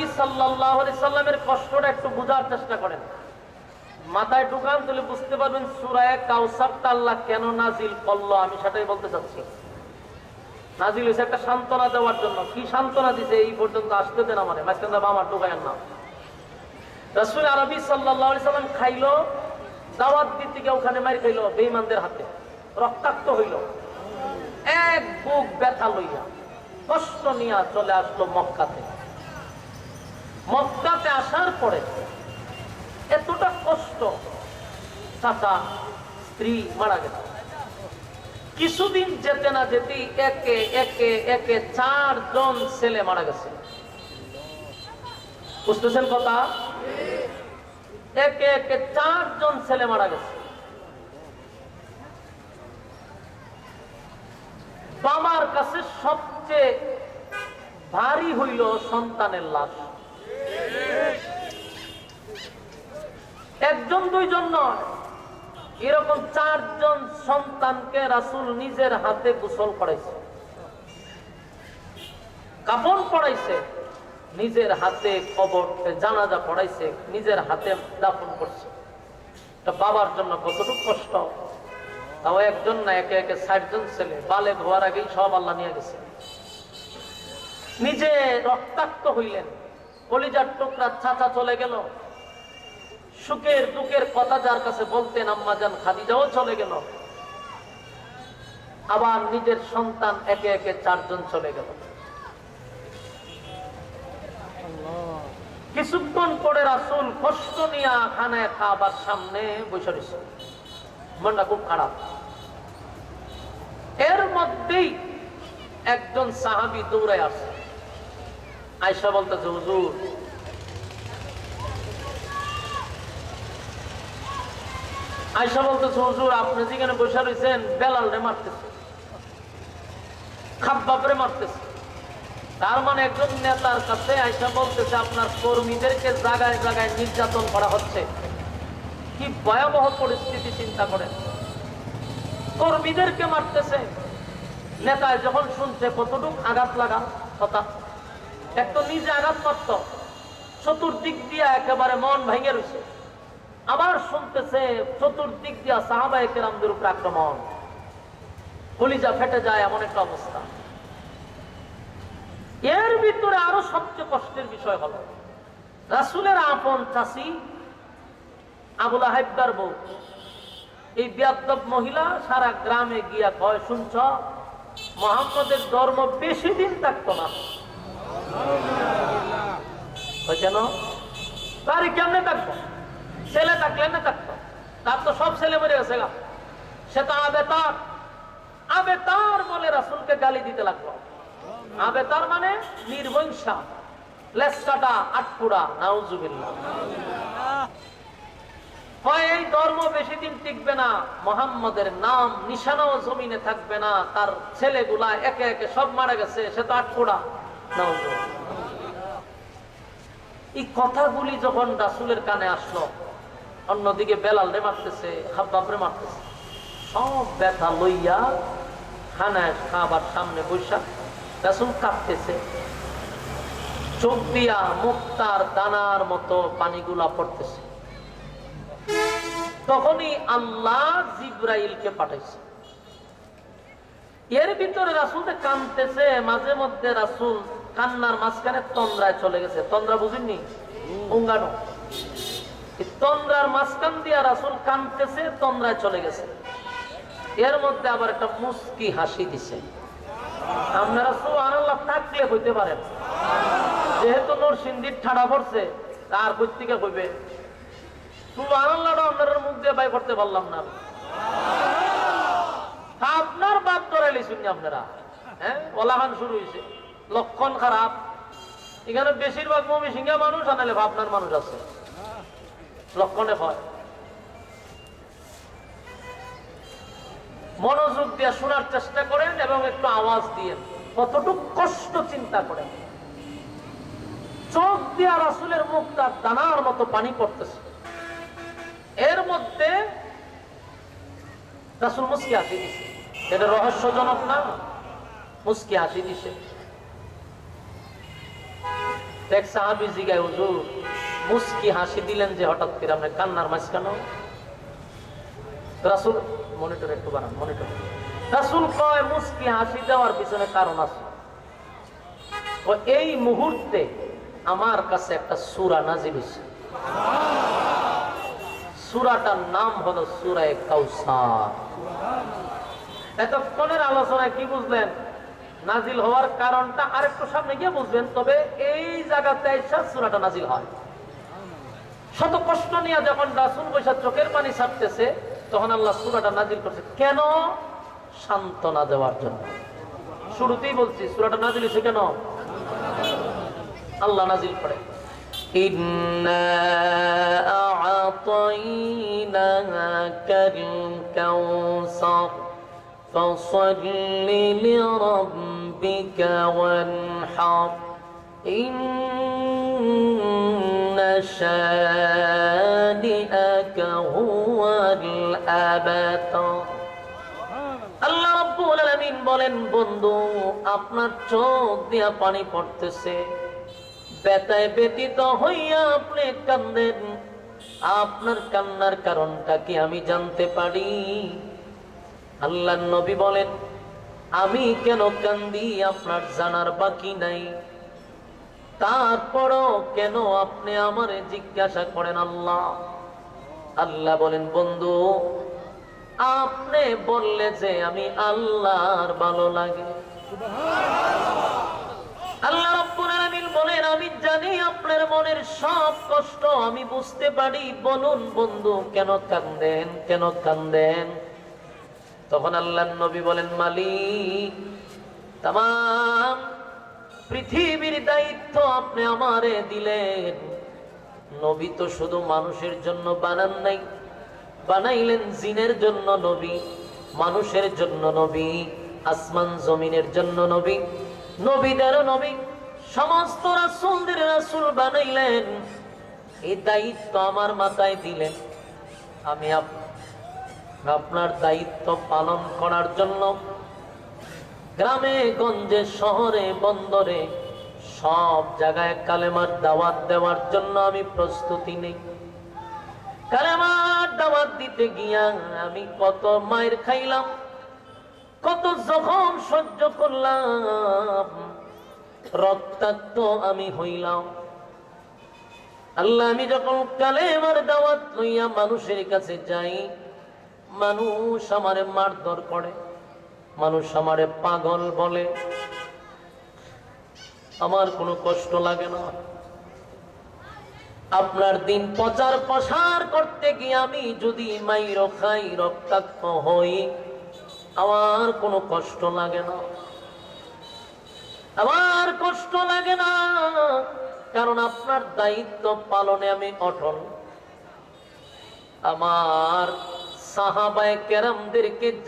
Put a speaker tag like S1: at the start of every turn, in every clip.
S1: নবী আলাইহি সাল্লামের কষ্টটা একটু বোঝার চেষ্টা করেন। মাথায় ঢুকান তাহলে বুঝতে পারবেন সূরায়ে কাউসারটা আল্লাহ কেন নাজিল করল, আমি সেটাই বলতে চাচ্ছি। নাজিল হয়েছে একটা সান্ত্বনা দেওয়ার জন্য। কি সান্ত্বনা দিছে এই পর্যন্ত আসতে দেন আমারে, মাঝখান থেকে আমার ঢুকায়েন না। রাসূল আরবি আলাইহি সাল্লাম খাইলো, দাওয়াত দিতে গিয়ে ওখানে মারি খাইলো বেঈমানদের হাতে। রক্তাক্ত হইল। এক বুক ব্যথা লইয়া কষ্ট নিয়ে চলে আসলো মক্কাতে। মক্কাতে আসার পরে এতটা কষ্ট, চাচা, স্ত্রী মারা গেল। কিছুদিন যেতে না যেতেই একে একে একে চারজন ছেলে মারা গেছে। বুঝতেছেন কথা? একে একে চারজন ছেলে মারা গেছে। বাবার কাছে সবচেয়ে ভারী হইল সন্তানের লাশ। একজন দুইজন নয়। এরকম চারজন সন্তানকে রাসুল নিজের হাতে গোসল করাইছে। কাপড় পড়াইছে, নিজের হাতে কবর জানাজা পড়াইছে, নিজের হাতে দাফন করছে। বাবার জন্য কতটুকু কষ্ট? তাও একজন না একে একে ষাটজন ছেলে। বালে ধোয়ার আগেই সব আল্লাহ নিয়ে গেছে। নিজে রক্তাক্ত হইলেন। কলিজার টুকরা চাচা চলে গেল। সুখের দুঃখের কথা যার কাছে বলতেন আম্মাজান খাদিজাও চলে গেল। আবার নিজের সন্তান একে একে চারজন চলে গেল। কিছুক্ষণ পরে রাসুল কষ্ট নিয়ে খানায় খাবার সামনে বসে রয়েছে মনটা খুব খারাপ। এর মধ্যেই একজন সাহাবি দৌড়ে আসে। আয়সা বলতেছে, হুজুর আয়সা বলতেছে, হুজুর, আপনি যেখানে বসে রয়েছেন বেলাল রে মারতেছে। খাব্বাবরে মারতেছে। তার মানে একজন নেতার কাছে আয়সা বলতেছে, আপনার কর্মীদেরকে জায়গায় জায়গায় নির্যাতন করা হচ্ছে। কি ভয়াবহ পরিস্থিতি চিন্তা করেন। কর্মীদেরকে মারতেছে। নেতায় যখন শুনছে, কতটুক আঘাত লাগা কথা এক তো নিজে আঘাত মারত। চতুর্দিক দিয়ে একেবারে মন ভেঙে রয়েছে আবার শুনতেছে চতুর্দিক দিয়া সাহাবাই কেরামদের উপর আক্রমণ। কলিজা ফেটে যায় এমন একটা অবস্থা। এর ভিতরে আরও সবচেয়ে কষ্টের বিষয় হল রাসুলের আপন চাষি আবুল আহেবদার বউ। এই বিয়াদব মহিলা সারা গ্রামে গিয়া কয় শুনছ মোহাম্মদের ধর্ম বেশি দিন থাকতো না। কেন? তার কেমনে থাকব? ছেলে থাকলে না থাকতো। তার তো সব ছেলে মরে গেছে গা। সে তো আবে তার আবে তার বলে রাসুলকে গালি দিতে লাগল। আবে তার মানে নাউজুবিল্লাহ। হয় এই ধর্ম বেশি দিন টিকবে না, মোহাম্মদের নাম জমিনে থাকবে না, তার ছেলেগুলা একে একে সব মারা গেছে, সে তো এই কথাগুলি যখন রাসুলের কানে আসলো অন্যদিকে বেলাল রে মারতেছে হাব্বাবরে মারতেছে। সব ব্যথা লইয়া খানায় খাবার সামনে বৈশা রাসুল কাঁপতেছে চোখ দিয়া মুক্তার দানার মতো পানিগুলা পড়তেছে। তখনই আল্লাহ জিব্রাইলকে পাঠাইছে। এর ভিতরে রাসুল কানতেছে মাঝে মধ্যে রাসুল কান্নার মাঝখানে তন্দ্রায় চলে গেছে। তন্দ্রা বুঝিনি উঙ্গানো। তন্দ্রার মাঝখান দিয়া রাসুল কানতেছে তন্দ্রায় চলে গেছে। এর মধ্যে আবার একটা মুস্কি হাসি দিছে। আপনারা সুবহানাল্লাহ থাকলে হইতে পারেন যেহেতু নরসিংদীর ঠাডা পড়ছে, তার কই থেকে কইবে সুবহানাল্লাহটা আপনার মুখ দিয়ে বাই করতে পারলাম না। আপনার বাদ করাইলি শুনি আপনারা। হ্যাঁ ওলাহান শুরু হয়েছে লক্ষণ খারাপ। এখানে বেশিরভাগ মমি সিংহা মানুষ আনালে ভাবনার মানুষ আছে। লক্ষণে হয়। মনোযোগ দিয়ে শোনার চেষ্টা করেন এবং একটু আওয়াজ দিয়ে কতটুকু কষ্ট চিন্তা করেন। চোখ দিয়া রাসুলের মুখ তার দানার মতো পানি পড়তেছে। এর মধ্যে রাসুল মুসকি হাসি দিছে। এটা রহস্যজনক না? মুসকি হাসি দিছে। দেখ সাহাবি জিগায়, হুজুর মুস্কি হাসি দিলেন যে হঠাৎ করে আমরা কান্নার মাঝখানে। রাসুল মনিটর একটু বানান মনিটর রাসুল কয়, মুস্কি হাসি দেওয়ার পিছনে কারণ আছে। ও এই মুহূর্তে আমার কাছে একটা সুরা নাজিল হয়েছে। সুরাটার নাম হলো সুরায় কাউসার এতক্ষণের আলোচনায় কি বুঝলেন? নাজিল হওয়ার কারণটা আরেকটু সামনে গিয়ে বুঝবেন, তবে এই জায়গাতে সুরাটা নাজিল হয়। শত কষ্ট নিয়ে যখন রাসুল বৈশাখ চোখের পানি ছাড়তেছে তখন আল্লাহ সুরাটা নাজিল করছে কেন সান্ত্বনা দেওয়ার জন্য শুরুতেই বলছি সুরাটা নাজিল হয়েছে কেন আল্লাহ নাজিল করে إنا أعطيناك الكوثر فصل لربك وانحر إن شانئك هو الأبتر আল্লাহ রাব্বুল আলামিন বলেন বন্ধু আপনার চোখ দিয়া পানি পড়তেছে ব্যথায় ব্যতীত হইয়া আপনি কান্দেন আপনার কান্নার কারণটা কি আমি জানতে পারি আল্লাহ নবী বলেন আমি কেন কান্দি আপনার জানার বাকি নাই তারপরও কেন আপনি আমারে জিজ্ঞাসা করেন আল্লাহ? আল্লাহ বলেন, বন্ধু, আপনি বললে যে আমি আল্লাহর ভালো লাগে। আল্লাহ বলেন, আমি জানি আপনার মনের সব কষ্ট, আমি বুঝতে পারি। বলুন, বন্ধু, কেন কান্দেন? কেন কান্দেন? তখন আল্লাহ নবী বলেন, মালিক, তাম পৃথিবীর দায়িত্ব আপনি আমারে দিলেন। নবী তো শুধু মানুষের জন্য বানান নাই। বানাইলেন জিনের জন্য নবী, মানুষের জন্য নবী, আসমান জমিনের জন্য নবী নবীদের নবী, সমস্ত রাসূলদের রাসূল বানাইলেন। এই দায়িত্ব আমার মাথায় দিলেন। আমি আপ- আপনার দায়িত্ব পালন করার জন্য গ্রামে, গঞ্জে, শহরে, বন্দরে, সব জায়গায় কালেমার দাওয়াত দেওয়ার জন্য আমি প্রস্তুতি নেই। কালেমার দাওয়াত দিতে গিয়া আমি কত মায়ের খাইলাম, কত জখম সহ্য করলাম, রক্তাক্ত আমি হইলাম। আল্লাহ, আমি যখন কালেমার দাওয়াত লইয়া মানুষের কাছে যাই, মানুষ আমারে মারধর করে। মানুষ আমারে পাগল বলে। আমার কোনো কষ্ট লাগে না। আপনার দিন প্রচার প্রসার করতে গিয়ে আমি যদি মাইর খাই রক্তাক্ত হই, আমার কোনো কষ্ট লাগে না। আমার কষ্ট লাগে না, কারণ আপনার দায়িত্ব পালনে আমি অটল। আমার সাহাবায়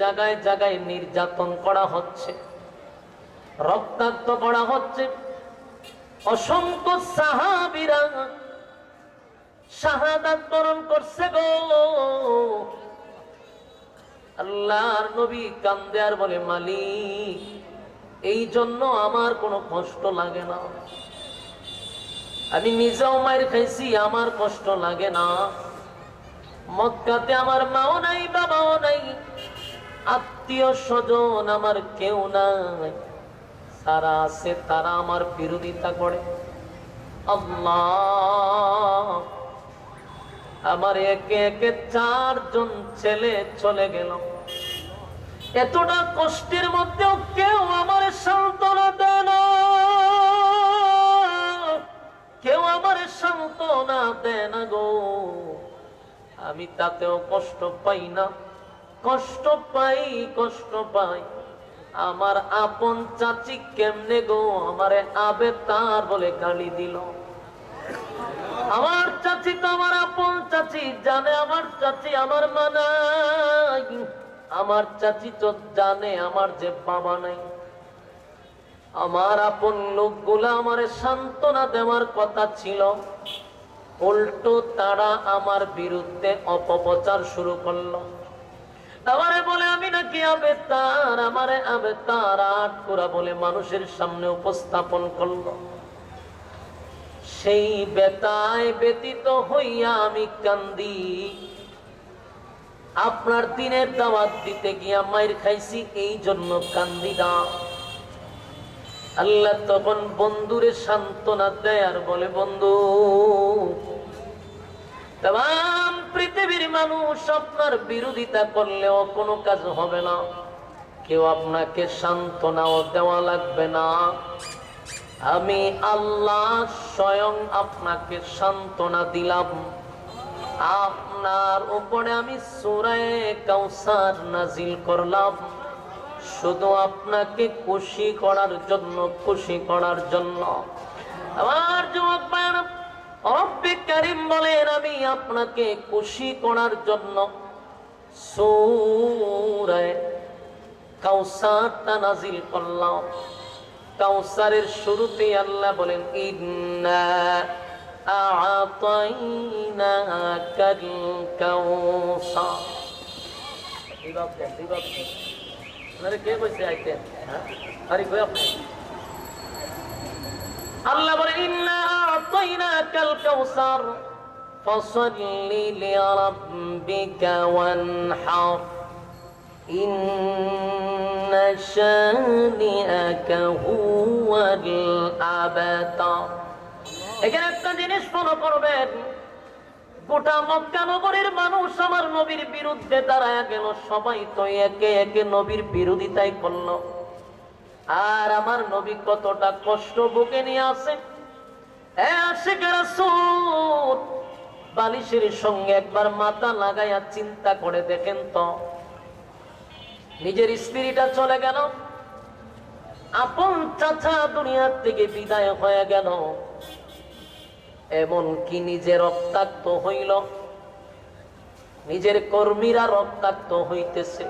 S1: জায়গায় জায়গায় নির্যাতন করা হচ্ছে, রক্তাক্ত করা হচ্ছে। অসংখ্য সাহাবিরা শাহাদাত বরণ করছে গো। আল্লাহর নবী কান্দে আর বলে, মালিক এই জন্য আমার কোনো কষ্ট লাগে না। আমি নিজেও মায়ের খাইছি, আমার কষ্ট লাগে না। মক্কাতে আমার মাও নাই, বাবাও নাই। আত্মীয় স্বজন আমার কেউ নাই। সারা আছে তারা আমার বিরোধিতা করে। আমার একে একে চারজন ছেলে চলে গেল। এতটা কষ্টের মধ্যেও কেউ আমার সান্ত্বনা দেয় না। আমি তাতেও কষ্ট পাই না। কষ্ট পাই কষ্ট পাই। আমার আপন চাচি কেমনে গো? আমারে আবে তার বলে গালি দিল। আমার চাচি তো আমার আপন চাচি, জানে আমার চাচি আমার মানাই আমার চাচি তো জানে আমার যে বাবা নাই। আমার আপন লোকগুলা আমার সান্ত্বনা দেওয়ার কথা ছিল। উল্টো তারা আমার বিরুদ্ধে অপপ্রচার শুরু করল। বলে, আমি নাকি আট বলে মানুষের সামনে উপস্থাপন করল। সেই বেতায় ব্যতীত হইয়া আমি কান্দি। আপনার দিনের দাওয়াত দিতে গিয়া মায়ের খাইছি, এই জন্য কান্দি না। আল্লাহ তখন বন্ধুরে সান্ত্বনা দেয় আর বলে, বন্ধু তাম পৃথিবীর মানুষ আপনার বিরোধিতা করলেও কোনো কাজ হবে না। কেউ আপনাকে সান্ত্বনাও দেওয়া লাগবে না। আমি আল্লাহ স্বয়ং আপনাকে সান্ত্বনা দিলাম। আপনার উপরে আমি সুরায় কাউসার নাজিল করলাম। শুধু আপনাকে খুশি করার জন্য, খুশি করার জন্য। আমার যুবক রব্বে কারিম বলেন, আমি আপনাকে খুশি করার জন্য নাজিল করলাম। কাউসারের শুরুতে আল্লাহ বলেন, ইন্না কে হ্যাঁ? আরে আল্লাহ বলে ইন্না আ'তাইনাকাল কাউসার ফসল্লি লিরাব্বিকা ওয়ানহার إن شانئك هو الأبتر এখানে একটা জিনিস ফলো করবেন গোটা মক্কা নগরের মানুষ আমার নবীর বিরুদ্ধে দাঁড়ায় গেল সবাই তো একে একে নবীর বিরোধিতাই করলো আর আমার নবী কতটা কষ্ট বুকে নিয়ে আসে এ আশিক রাসূল বালিশের সঙ্গে একবার মাথা লাগাইয়া চিন্তা করে দেখেন তো। নিজের স্ত্রীটা চলে গেল। আপন চাচা দুনিয়ার থেকে বিদায় হয়ে গেল। এমন কি নিজে রক্তাক্ত হইল? নিজের কর্মীরা রক্তাক্ত হইতেছে।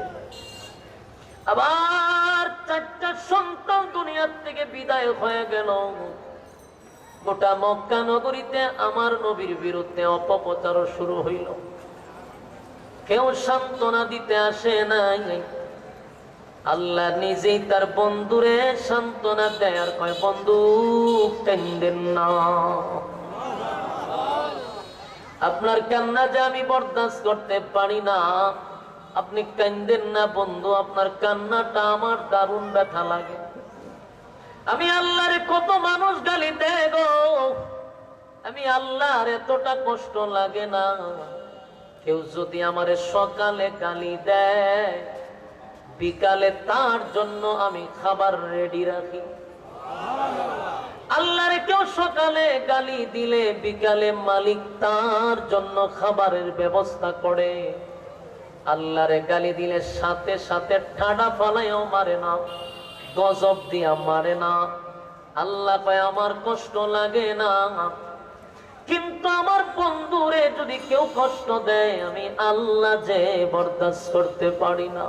S1: আবার চারটা সন্তান দুনিয়ার থেকে বিদায় হয়ে গেল। গোটা মক্কা নগরীতে আমার নবীর বিরুদ্ধে অপপ্রচার শুরু হইল। কেউ সান্ত্বনা দিতে আসে নাই। আল্লাহ নিজেই তার বন্ধুরে সান্ত্বনা দেয় আর কয়, বন্ধু কেন্দেন না। আপনার কান্না যে আমি বরদাস্ত করতে পারি না, আপনি কান্দেন না বন্ধু, আপনার কান্নাটা আমার দারুণ ব্যথা লাগে। আমি আল্লাহরে কত মানুষ গালি গো। আমি আল্লাহর এতটা কষ্ট লাগে না। কেউ যদি আমারে সকালে গালি দেয়, বিকালে তার জন্য আমি খাবার রেডি রাখি। আল্লাহরে কেউ সকালে গালি দিলে, বিকালে মালিক তার জন্য খাবারের ব্যবস্থা করে। আল্লাহরে গালি দিলে সাথে সাথে ঠাডা ফালাইও মারে না। গজব দিয়া মারে না। আল্লাহ কয়, আমার কষ্ট লাগে না। কিন্তু আমার বন্ধুরে যদি কেউ কষ্ট দেয়, আমি আল্লাহ যে বরদাস্ত করতে পারি না।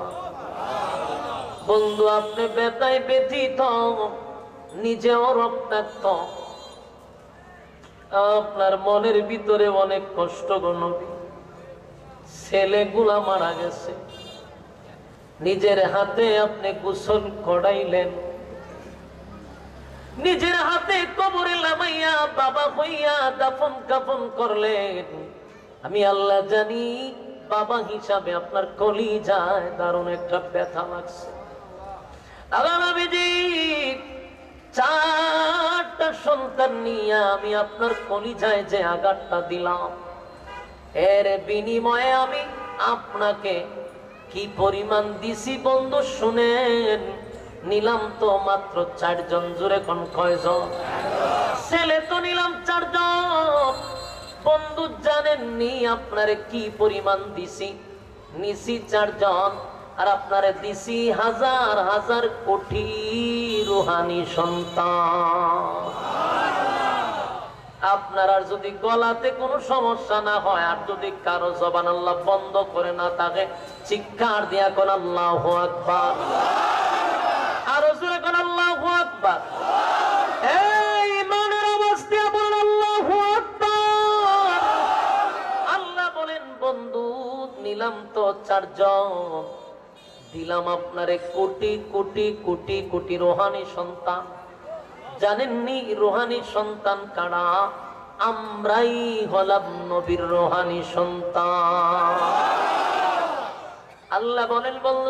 S1: বন্ধু, আপনি বেতায় ব্যথিত, নিজেও রক্তাক্ত। আপনার মনের ভিতরে অনেক কষ্ট গণবি ছেলেগুলা মারা গেছে। নিজের হাতে আপনি গোসল করাইলেন নিজের হাতে কবরে লামাইয়া বাবা হইয়া দাফন কাফন করলেন। আমি আল্লাহ জানি, বাবা হিসাবে আপনার কলি যায় দারুণ একটা ব্যথা লাগছে। চারটা সন্তান নিয়ে আমি আপনার কলিজায় যে আঘাতটা দিলাম, এর বিনিময়ে আমি আপনাকে কি পরিমাণ দিছি বন্ধু শুনেন? নিলাম তো মাত্র চারজন জুড়ে কোন কয়জন? ছেলে তো নিলাম চারজন। বন্ধু জানেননি আপনারে কি পরিমাণ দিছি? নিছি চারজন আর আপনারে দিছি হাজার হাজার কোটি রুহানি সন্তান। আপনার আর যদি গলাতে কোনো সমস্যা না হয়, আর যদি কারও জবান আল্লাহ বন্ধ করে না থাকে, চিৎকার দিয়া কোন, আল্লাহ আকবার। আরও জোরে কোন, আল্লাহ আকবার। এই ইমানের অবস্থা বলেন, আল্লাহ আল্লাহ বলেন, বন্ধু, নিলাম তো চারজন। দিলাম আপনারে কোটি কোটি কোটি কোটি রোহানি সন্তান। জানেননি রোহানি সন্তান কারা? আমরাই হলাম নবীর রোহানি সন্তান। আল্লাহ বলেন, বলল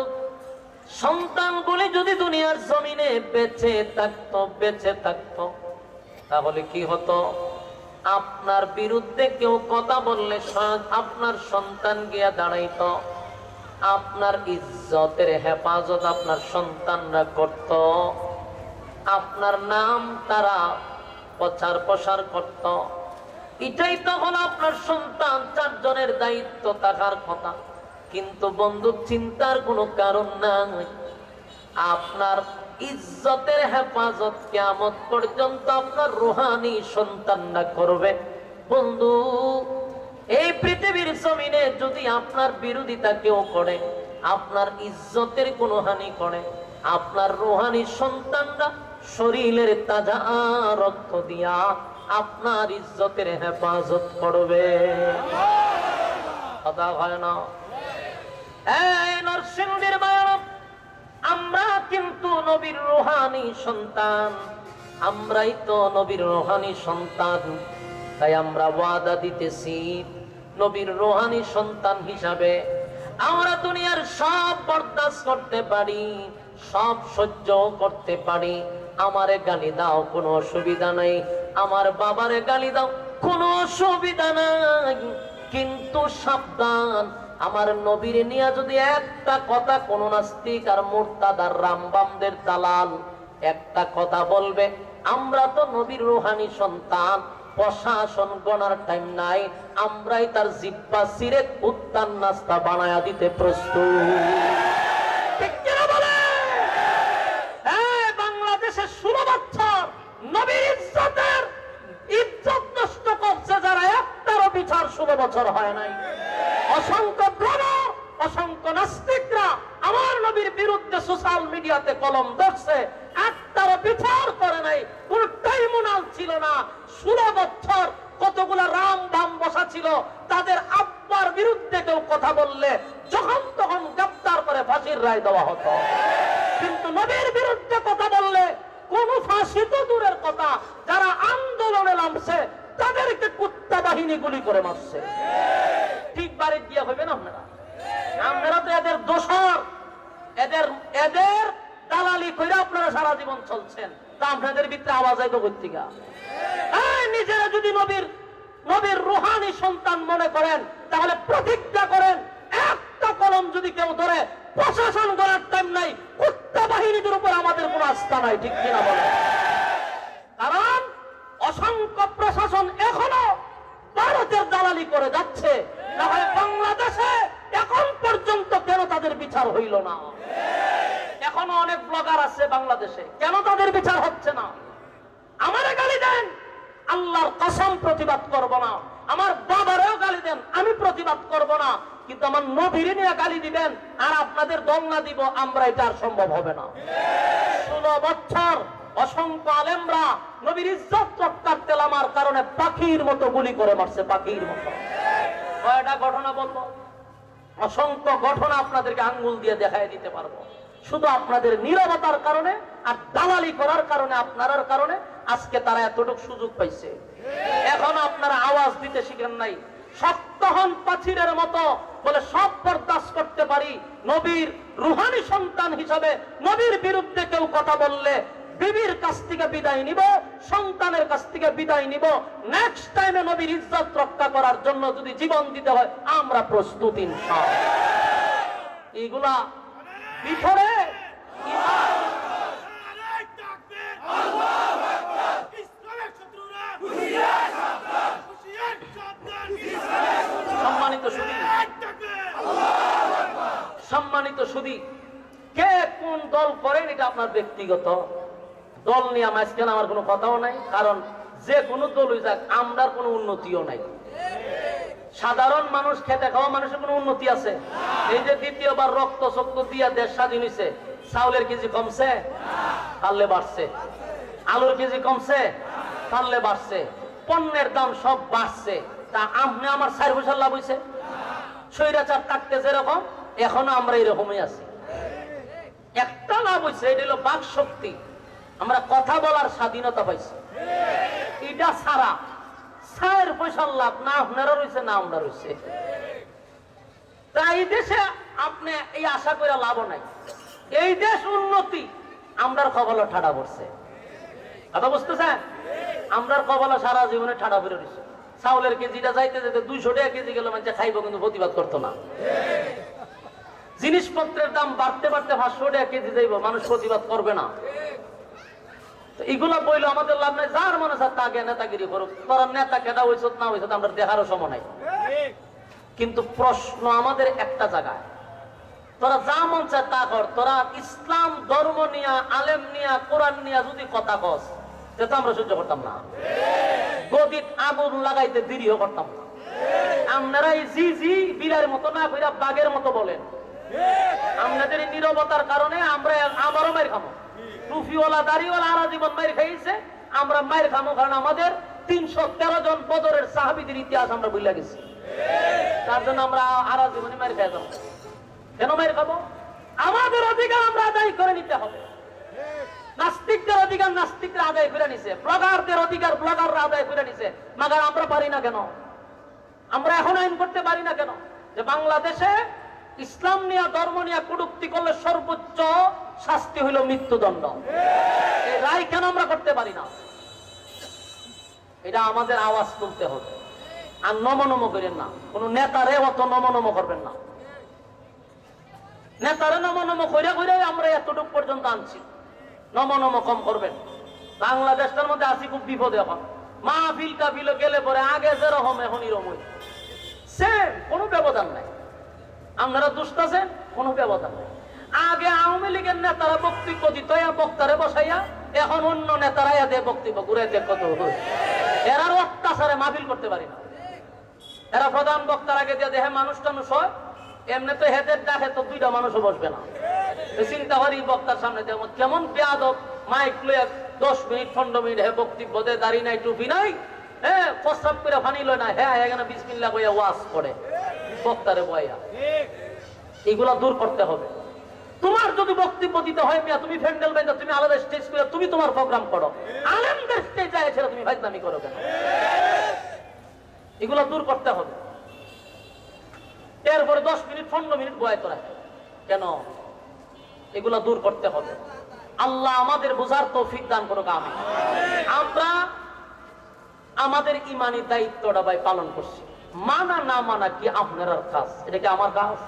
S1: সন্তানগুলি যদি দুনিয়ার জমিনে বেঁচে থাকতো বেঁচে থাকতো, তাহলে কি হতো? আপনার বিরুদ্ধে কেউ কথা বললে আপনার সন্তান গিয়া দাঁড়াইত। আপনার ইজ্জতের হেফাজত আপনার সন্তানরা করত। আপনার নাম তারা প্রচার প্রসার করত। এটাই তো হলো আপনার সন্তান, চারজনের দায়িত্ব থাকার কথা। কিন্তু বন্ধু চিন্তার কোনো কারণ নাই। আপনার ইজ্জতের হেফাজত কেমন পর্যন্ত আপনার রুহানি সন্তানরা করবে। বন্ধু, এই পৃথিবীর জমিনে যদি আপনার বিরোধিতা কেউ করে, আপনার ইজ্জতের কোনো হানি করে, আপনার রুহানি সন্তানরা শরীরের তাজা রক্ত দিয়া আপনার ইজ্জতের হেফাজত করবে। কথা হয় না। আমরা কিন্তু নবীর রোহানি সন্তান। আমরাই তো নবীর রোহানি সন্তান। তাই আমরা ওয়াদা দিতেছি নবীর রোহানি সন্তান হিসাবে। আমরা দুনিয়ার সব বরদাস্ত করতে পারি, সব সহ্য করতে পারি। আমারে গালি দাও, কোনো অসুবিধা নাই। আমার বাবারে গালি দাও, কোনো অসুবিধা নাই। কিন্তু সাবধান, আমার নবীর নিয়ে যদি একটা কথা কোন নাস্তিক আর মোর্তাদার রামবামদের দালাল একটা কথা বলবে, আমরা তো নবীর রুহানি সন্তান, প্রশাসন গণার টাইম নাই, আমরাই তার জিব্বা সিরে উত্তান নাস্তা বানায়া দিতে প্রস্তুত ঠিক কিনা বলে? এই বাংলাদেশের ষোলো বছর নবীর ইজ্জতের ইজ্জত নষ্ট করছে যারা একটারও বিচার ষোলো বছর হয় নাই। অসংখ্য ভ্রমর অসংখ্য নাস্তিকরা আমার নবীর বিরুদ্ধে সোশ্যাল মিডিয়াতে কলম ধরছে। একটারও বিচার করে নাই কোন ছিল না। ষোলো বছর কতগুলা রাম বাম বসা ছিল, তাদের আব্বার বিরুদ্ধে কেউ কথা বললে যখন তখন গ্রেপ্তার করে ফাঁসির রায় দেওয়া হতো। কিন্তু নবীর বিরুদ্ধে কথা বললে কোন ফাঁসি তো দূরের কথা, যারা কুত্তা বাহিনী গুলি করে মারছে। ঠিক বাড়ি দিয়ে হবে না আপনারা? আপনারা তো এদের দোষর। এদের এদের দালালি করে আপনারা সারা জীবন চলছেন। তা আপনাদের ভিতরে আওয়াজ আইতো কর্তিকা নিজেরা যদি নবীর নবীর রুহানি সন্তান মনে করেন, তাহলে প্রতিজ্ঞা করেন, একটা কলম যদি কেউ ধরে, প্রশাসন করার টাইম নাই, কুত্তা বাহিনীদের উপর আমাদের কোনো আস্থা নাই, ঠিক কিনা বলে কারণ অসংখ্য প্রশাসন এখনও ভারতের দালালি করে যাচ্ছে না হয় বাংলাদেশে এখন পর্যন্ত কেন তাদের বিচার হইল না? এখনও অনেক ব্লগার আছে বাংলাদেশে, কেন তাদের বিচার হচ্ছে না? আমারে গালি দেন, আল্লাহর কসম প্রতিবাদ করব না। আমার বাবারেও গালি দেন, আমি প্রতিবাদ করব না। কিন্তু আমার নবীর নিয়ে গালি দিবেন, আর আপনাদের দঙ্গা দিব, আমরা এটা আর সম্ভব হবে না। ষোলো বছর অসংখ্য আলেমরা নবীর ইজ্জত রক্ষার তেলামার কারণে পাখির মতো গুলি করে মারছে, পাখির মতো। কয়টা ঘটনা বলব? অসংখ্য ঘটনা আপনাদেরকে আঙ্গুল দিয়ে দেখাই দিতে পারব। শুধু আপনাদের নিরবতার কারণে আর দালালি করার কারণে আপনার কারণে আজকে তারা এতটুকু সুযোগ পাইছে। এখন আপনারা আওয়াজ দিতে শিখেন নাই। সপ্তাহন পাচিরের মতো বলে সব বরদাস্ত করতে পারি। নবীর রুহানি সন্তান হিসাবে নবীর বিরুদ্ধে কেউ কথা বললে বিবির কাছ থেকে বিদায় নিব, সন্তানের কাছ থেকে বিদায় নিব। নেক্সট টাইমে নবীর ইজ্জত রক্ষা করার জন্য যদি জীবন দিতে হয়, আমরা প্রস্তুত এইগুলা
S2: ইসলামের
S1: সম্মানিত সম্মানিত সুদী কে কোন দল করেন এটা আপনার ব্যক্তিগত? দল নিয়ে আজকে আমার কোনো কথাও নাই, কারণ যে কোনো দলই যাক, আমরার কোনো উন্নতিও নাই। সাধারণ মানুষ খেতে খাওয়া মানুষের কোনো উন্নতি আছে? এই যে দ্বিতীয়বার রক্ত চক্র দিয়া দেশ স্বাধীন হয়েছে চাউলের কেজি কমছে? পারলে বাড়ছে। আলুর কেজি কমছে? পারলে বাড়ছে। পণ্যের দাম সব বাড়ছে। তা আপনি আমার চার বছর লাভ হয়েছে স্বৈরাচার থাকতে যেরকম, এখনও আমরা এরকমই আছি। একটা লাভ হয়েছে এটা হলো বাক শক্তি আমরা কথা বলার স্বাধীনতা পাইছি। এটা ছাড়া পয়সার লাভ না আপনারা রয়েছে, না আমরা রয়েছে। তা এই দেশে আপনি এই আশা করে লাভও নাই। এই দেশ উন্নতি, আমরার কবলে ঠাডা পড়ছে। কথা বুঝতেছেন? আমরার কবলে সারা জীবনে ঠাডা পড়ে রয়েছে। চাউলের কেজিটা যাইতে যেতে দুইশো টাকা কেজি গেলে মানুষ খাইবো, কিন্তু প্রতিবাদ করতো না। জিনিসপত্রের দাম বাড়তে বাড়তে পাঁচশো টাকা কেজি যাইব, মানুষ প্রতিবাদ করবে না। তো এগুলা বইলো আমাদের লাভ নাই, যার মনে চায় তাকে নেতাগিরি করুক। তোরা নেতা কেটা হয়েছ না হয়েছ আমরা দেখারও সময় নাই। কিন্তু প্রশ্ন আমাদের একটা জায়গায়। তোরা যা মন চায় তা কর, তোরা ইসলাম ধর্ম নিয়া, আলেম নিয়া, কোরআন নিয়া যদি কথা কস, সে তো আমরা সহ্য করতাম না। গদিত আগুন লাগাইতে দেরিও করতাম না। আপনারা জি জি বিলের মতো না কইরা বাঘের মতো বলেন। আপনাদের নীরবতার কারণে আমরা আবারও মাইর খামো। টুফিওয়ালা দাড়িওয়ালা আরা জীবন মাইর খাইছে আমরা মাইর খামো, কারণ আমাদের তিনশো তেরো জন বদরের সাহাবিদের ইতিহাস আমরা বুঝলা গেছি। তার জন্য আমরা আরা জীবনে মাইর খাই যাব। কেন মাইর খাব? আমাদের অধিকার আমরা আদায় করে নিতে হবে। নাস্তিকদের অধিকার নাস্তিকরা আদায় করে নিছে। ব্লগারদের অধিকার ব্লগাররা আদায় করে নিছে। মাগার আমরা পারি না কেন? আমরা এখন আইন করতে পারি না কেন? যে বাংলাদেশে ইসলাম নিয়ে, ধর্ম নিয়ে কটুক্তি করলে সর্বোচ্চ শাস্তি হইল মৃত্যুদণ্ড। এই রায় কেন আমরা করতে পারি না? এটা আমাদের আওয়াজ তুলতে হবে। আর নমনম করেন না। কোন নেতারে অত নমনম করবেন না। নেতারে নমনম করে করে আমরা এতটুকু পর্যন্ত আনছি। নমনম কম করবেন। বাংলাদেশটার মধ্যে আছি খুব বিপদে এখন। মাহফিল কাফিল গেলে পরে আগে যেরকম এখন এরকম সেম কোনো ব্যবধান নাই। আপনারা দুষ্ট আছেন, কোনো ব্যবধান নাই। আগে আওয়ামী লীগের নেতারা বক্তব্য দিত বক্তারে বসাইয়া এখন অন্য নেতারা এদের বক্তব্য ঘুরে দেখ কত এরার অত্যাচারে মাহফিল করতে পারি না। এরা প্রধান বক্তার আগে দিয়ে দেহে মানুষ টানুষ হয় এমনি তো হেদের ডাকে তো দুইটা মানুষও বসবে না। চিন্তা করি বক্তার সামনে যেমন কেমন বেয়াদব মাইক লয়ে দশ মিনিট পনেরো মিনিট হে বক্তব্য দে দাড়ি নাই টুপি নাই হ্যাঁ প্রস্তাব করে ফানি লয় না হ্যাঁ এখানে বিসমিল্লা কইয়া ওয়াজ করে বক্তারে বইয়া এগুলা দূর করতে হবে। তোমার যদি বক্তব্য দিতে হয় মিয়া, তুমি ফ্যান্ডেল বাইন্দা তুমি আলাদা স্টেজ করে, তুমি তোমার প্রোগ্রাম করো। আনন্দের স্টেজ যায় সেটা তুমি ভাইদামি করো কেন? এগুলো দূর করতে হবে। এরপরে দশ মিনিট, পনেরো মিনিট বয়াত রাখে কেন? এগুলা দূর করতে হবে। আল্লাহ আমাদের বোঝার তৌফিক দান করুক আমি আমরা আমাদের ইমানি দায়িত্বটা ভাই পালন করছি। মানা না মানা কি আপনার কাজ? এটা কি আমার কাজ?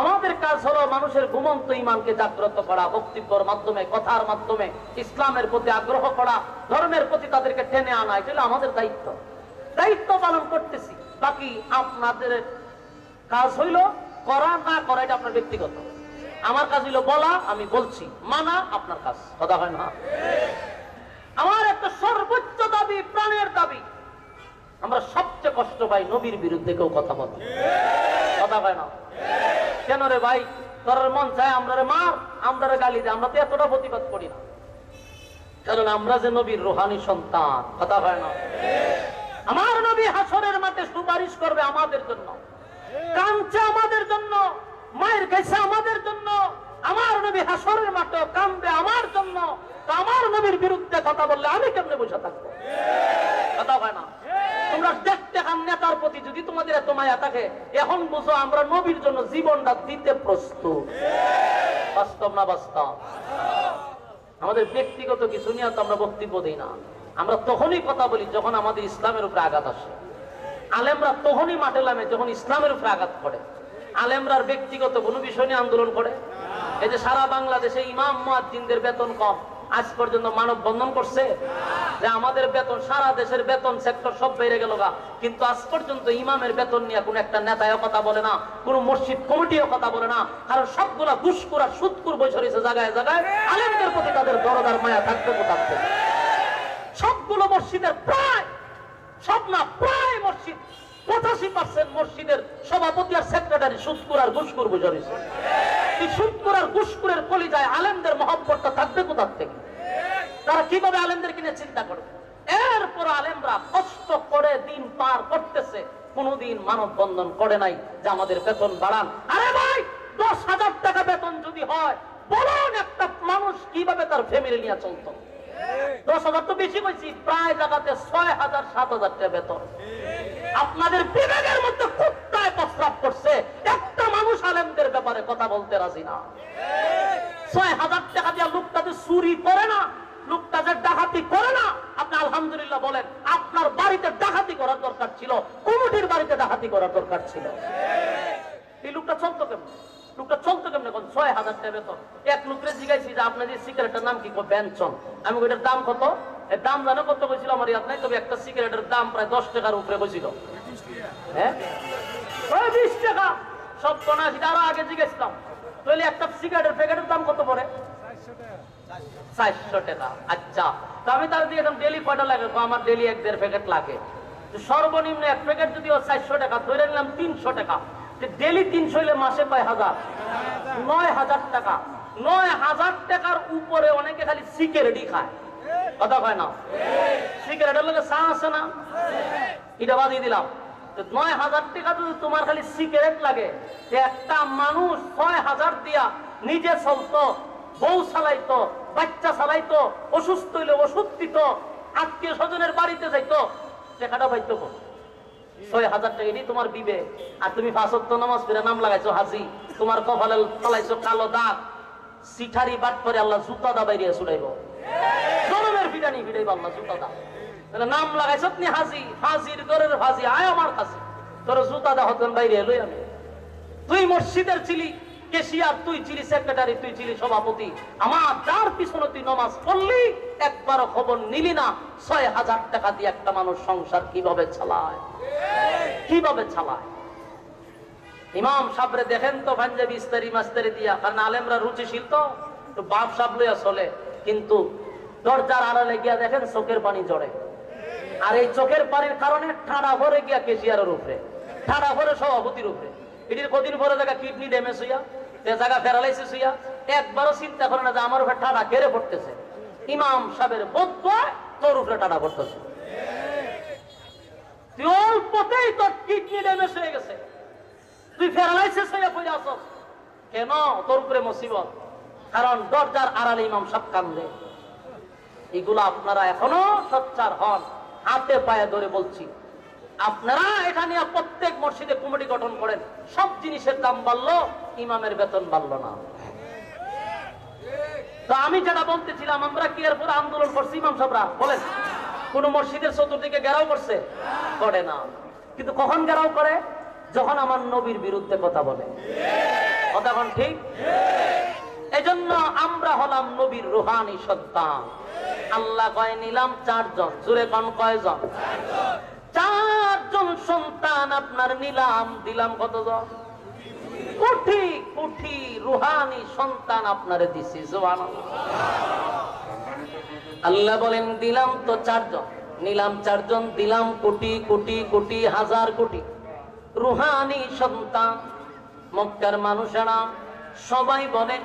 S1: আমাদের কাজ হলো মানুষের ঘুমন্ত ইমানকে জাগ্রত করা, বক্তব্যের মাধ্যমে, কথার মাধ্যমে, ইসলামের প্রতি আগ্রহ করা, ধর্মের প্রতি তাদেরকে টেনে আনা, এটা আমাদের দায়িত্ব। দায়িত্ব পালন করতেছি। বাকি আপনাদের কাজ হইল করা, না করা, এটা আপনার ব্যক্তিগত। আমার কাজ হইল বলা, আমি বলছি, মানা আপনার কাজ। কথা হয় না? আমার একটা সর্বোচ্চ দাবি, প্রাণের দাবি। আমরা সবচেয়ে কষ্ট পাই নবীর বিরুদ্ধে কেউ কথা বলে। কথা হয় না? কেন রে ভাই? তোর মন চায় আমরা মার আমরা গালি দেয় আমরা তো এতটা প্রতিবাদ করি না। কারণ আমরা যে নবীর রোহানি সন্তান, কথা হয় না? আমার নবী হাসরের মাঠে সুপারিশ করবে আমাদের জন্য। কাঁদছে আমাদের জন্য, মায়ের গেছে আমাদের জন্য। আমার নবী হাসরের মাঠে কান্দবে আমার জন্য। তো আমার নবীর বিরুদ্ধে কথা বললে আমি কেমনে বসে থাকব? কথা হয় না? তোমরা দেখতে খান নেতার প্রতি যদি তোমাদের এত মায়া থাকে, এখন বুঝো আমরা নবীর জন্য জীবনটা দিতে প্রস্তুত। বাস্তব না বাস্তব? আমাদের ব্যক্তিগত কিছু নিয়ে তো আমরা বক্তব্য দিই না। আমরা তখনই কথা বলি যখন আমাদের ইসলামের উপরে আঘাত আসে। আলেমরা তখনই মাঠে নামে যখন ইসলামের উপরে আঘাত করে আলেমরার ব্যক্তিগত কোনো বিষয় নিয়ে আন্দোলন করে? এই যে সারা বাংলাদেশে ইমাম মুয়াজ্জিনদের বেতন কম। আজ পর্যন্ত মানব বন্ধন করছে যে আমাদের বেতন, সারা দেশের বেতন সেক্টর সব বেড়ে গেল গা। কিন্তু আজ পর্যন্ত ইমামের বেতন নিয়ে কোন একটা নেতায় কথা বলে না, কোন মসজিদ কমিটিও কথা বলে না। কারণ সবগুলা ঘুষকুর সুৎকুর বসে রয়েছে জায়গায় জায়গায়। আলেমদের প্রতি তাদের দরদার মায়া থাকবে কোথার থেকে সবগুলো মসজিদের প্রায়, সব না, প্রায় মসজিদ পঁচাশি পার্সেন্ট মসজিদের সভাপতি আর সেক্রেটারি আর এই আর কলিজায় আলেমদের মহব্বতটা থাকবে কোথার থেকে? তারা কীভাবে চিন্তা করবে এরপর আলেমরা কষ্ট করে দিন পার করতেছে মানব বন্ধন করে নাই যে আমাদের বেতন বাড়ান। আরে ভাই, দশ হাজার টাকা বেতন যদি হয়, বলুন একটা মানুষ কীভাবে তার ফ্যামিলি নিয়ে চলতো? দশ হাজার তো বেশি কইছি, প্রায় জায়গাতে ছয় হাজার, সাত হাজার টাকা বেতন। আপনাদের বিবেকের মধ্যে কুত্তায় প্রস্রাব করছে। একটা মানুষ আলেমদের ব্যাপারে কথা বলতে রাজি না। ছয় হাজার টাকা দিয়ে লোকটা যে চুরি করে না, লোকটা যে ডাকাতি করে না, আপনি আলহামদুলিল্লাহ বলেন, আপনার বাড়িতে ডাকাতি করার দরকার ছিল, কমিটির বাড়িতে ডাকাতি করার দরকার ছিল। এই লোকটা চলতো কেমন? লোকটা চলতো কেমন এখন ছয় হাজার টাকা বেতন। এক লোকের জিজ্ঞাসি যে, আপনার যে সিগারেটের নাম কি? বেঞ্চন আমি ওইটার দাম কত? এর দাম জানো কত কইছিল আমার ইয়াদ নাই? তবে একটা সিগারেটের দাম প্রায় দশ টাকার উপরে কইছিল। হ্যাঁ? বিশ টাকা। সব কোনা সেটা আরও আগে জিজ্ঞেসলাম। তাহলে একটা সিগারেটের প্যাকেটের দাম কত পড়ে? চারশো টাকা। আচ্ছা তো আমি তার দিয়ে ডেলি কয়টা লাগে? আমার ডেলি এক দেড় প্যাকেট লাগে। সর্বনিম্ন এক প্যাকেট যদি চারশো টাকা, ধরে নিলাম তিনশো টাকা। ডেলি তিনশো হইলে মাসে কয় হাজার? নয় হাজার টাকা। নয় হাজার টাকার উপরে অনেকে খালি সিগারেটই খায়। কথা না? চা আছে না? এটা দিলাম। নয় হাজার টাকা যদি তোমার খালি সিগারেট লাগে একটা মানুষ ছয় হাজার দিয়া নিজে চলতো, বউ চালাইতো, বাচ্চা চালাইতো, অসুস্থ হইলে, ওষুধ দিত, আত্মীয় স্বজনের বাড়িতে যাইতো টাকাটা পাইতো? ছয় হাজার টাকা এটি তোমার বিবে আর তুমি ফাঁসত্ব নামাজ ফিরে নাম লাগাইছো হাজি। তোমার কপালে ফলাইছো কালো দাগ। সিঠারি বাট করে আল্লাহ জুতা দাবাই বাইরে ছুড়াইব। ফিটানি ফিটাইব আল্লাহ জুতা তাহলে নাম লাগাইছো তুমি হাজি, হাজির ঘরের হাজি, আয় আমার কাছে। তোর জুতা হতেন বাইরে এলোই আমি তুই মসজিদের ছিলি কেশিয়ার, তুই সেক্রেটারি, তুই সভাপতি। আমার যার পিছনে তুই নমাজ পড়লি, একবারও খবর নিলি না। ছয় হাজার টাকা দিয়ে একটা মানুষ সংসার কীভাবে চালায়? কীভাবে চালায়? ইমাম সাবরে দেখেন তো পাঞ্জাবি ইস্তারি মাস্তারি দিয়া, কারণ আলেমরা রুচিশীল তো। বাপ সাব লইয়া চলে, কিন্তু দরজার আড়ালে গিয়া দেখেন চোখের পানি জড়ে আর এই চোখের পানির কারণে ঠাড়া ভরে গিয়া কেশিয়ারের উপরে, ঠাড়া ভরে সভাপতির উপরে। এটির কদিন পরে দেখা কিডনি ড্যামেজ হইয়া জায়গা প্যারালাইসিস হইয়া, একবারও চিন্তা করে না যে আমার উপরে ঠাড়া ঘেরে পড়তেছে। ইমাম সাহেবের বোধ তোর উপরে টাড়া পড়তেছে। তুই অল্পতেই তোর কিডনি ড্যামেজ হয়ে গেছে। তুই প্যারালাইসিস হয়ে পড়ে আসস কেন? তোর উপরে মুসিবত। কারণ দরজার আড়ালে ইমাম সব কান্দে এগুলো আপনারা এখনও সচ্চার হন। হাতে পায়ে ধরে বলছি। আপনারা এটা নিয়ে প্রত্যেক মসজিদে কমিটি গঠন করেন। সব জিনিসের দাম বাড়লো, ইমামের বেতন বাড়লো না। তো আমি যেটা বলতেছিলাম, আমরা কি এরপরে আন্দোলন করছি ইমাম সাহরা বলেন। কোন মসজিদের চতুর্দিকে ঘেরাও করছে? করে না। কিন্তু কখন ঘেরাও করে? যখন আমার নবীর বিরুদ্ধে কথা বলে। কথা ঠিক? এজন্য আমরা হলাম নবীর রুহানি সন্তান। আল্লাহ কয়, নিলাম চারজন। জুড়ে কন, কয়জন? চারজন সন্তান আপনার নিলাম, দিলাম কতজন? কোটি কোটি রুহানি সন্তান আপনারে দিছি, সুবহানাল্লাহ। আল্লাহ বলেন, দিলাম তো চারজন। নিলাম চারজন, দিলাম কোটি কোটি কোটি, হাজার কোটি। রুহানি সন্তান, মক্কার মানুষেরা সবাই বলে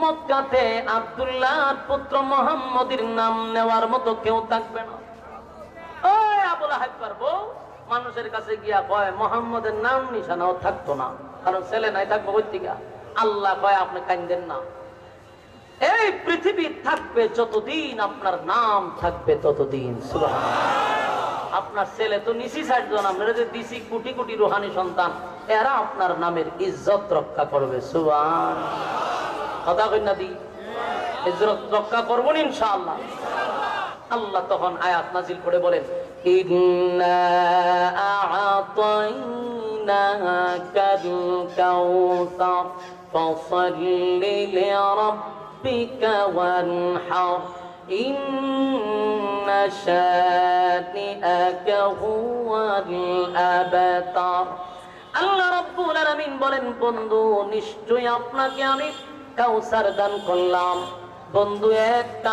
S1: মক্কাতে আব্দুল্লাহর পুত্র মোহাম্মদের নাম নেওয়ার মতো কেউ থাকবে না। এই পৃথিবী থাকবে যতদিন আপনার নাম থাকবে ততদিন। আপনার ছেলে তো নিশি ষাট জন আমরা যে দিছি কোটি কোটি রোহানি সন্তান, এরা আপনার নামের ইজ্জত রক্ষা করবে। সুবান কথা কন্যা দি ইজ্জত রক্ষা করব ইনশাআল্লাহ। আল্লাহ তখন আয়াত নাজিল করে বলেন আল্লাহ রাব্বুল আলামিন বলেন, বন্ধু, নিশ্চয়ই আপনাকে আমি কাউসার দান করলাম। বন্ধু একটা